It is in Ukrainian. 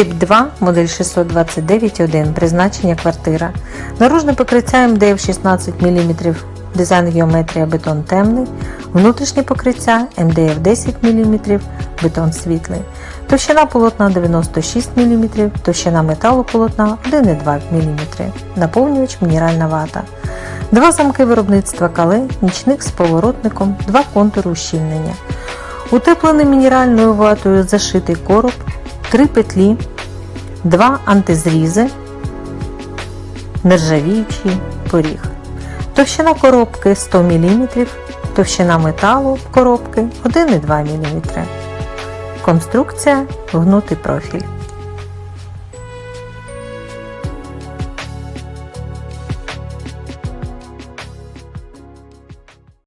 Тип 2, модель 629.1, призначення квартира. Наружне покриття МДФ 16 мм, дизайн геометрія бетон темний, внутрішнє покриття МДФ 10 мм, бетон світлий. Товщина полотна 96 мм, товщина металу полотна 1,2 мм, наповнювач мінеральна вата. Два замки виробництва кале, нічник з поворотником, два контури ущільнення. Утеплений мінеральною ватою зашитий короб, три петлі, два антизрізи, нержавіючий поріг. Товщина коробки 100 мм, товщина металу коробки 1,2 мм. Конструкція гнутий профіль.